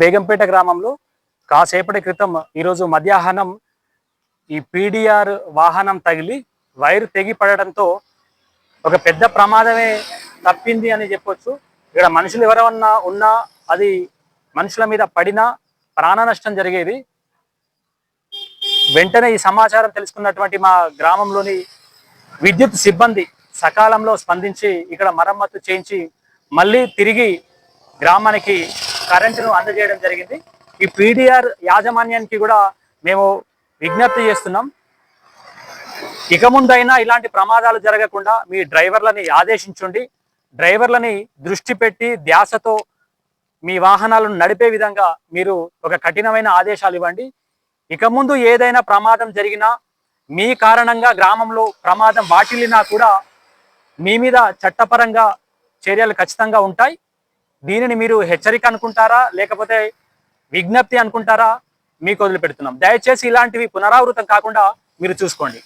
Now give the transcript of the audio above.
బేగంపేట గ్రామంలో కాసేపటి క్రితం ఈరోజు మధ్యాహ్నం ఈ పీడిఆర్ వాహనం తగిలి వైరు తెగి పడడంతో ఒక పెద్ద ప్రమాదమే తప్పింది అని చెప్పొచ్చు. ఇక్కడ మనుషులు ఎవరన్నా ఉన్నా అది మనుషుల మీద పడినా ప్రాణ నష్టం జరిగేది. వెంటనే ఈ సమాచారం తెలుసుకున్నటువంటి మా గ్రామంలోని విద్యుత్ సిబ్బంది సకాలంలో స్పందించి ఇక్కడ మరమ్మతు చేయించి మళ్ళీ తిరిగి గ్రామానికి కరెంటును అందజేయడం జరిగింది. ఈ పీడిఆర్ యాజమాన్యానికి కూడా మేము విజ్ఞప్తి చేస్తున్నాం. ఇక ముందైనా ఇలాంటి ప్రమాదాలు జరగకుండా మీ డ్రైవర్లని ఆదేశించండి. డ్రైవర్లని దృష్టి పెట్టి ధ్యాసతో మీ వాహనాలను నడిపే విధంగా మీరు ఒక కఠినమైన ఆదేశాలు ఇవ్వండి. ఇక ముందు ఏదైనా ప్రమాదం జరిగినా మీ కారణంగా గ్రామంలో ప్రమాదం వాటిల్లినా కూడా మీ మీద చట్టపరంగా చర్యలు ఖచ్చితంగా ఉంటాయి. దీనిని మీరు హెచ్చరిక అనుకుంటారా? లేకపోతే విజ్ఞప్తి అనుకుంటారా? మీకు వదిలిపెడుతున్నాం. దయచేసి ఇలాంటివి పునరావృతం కాకుండా మీరు చూసుకోండి.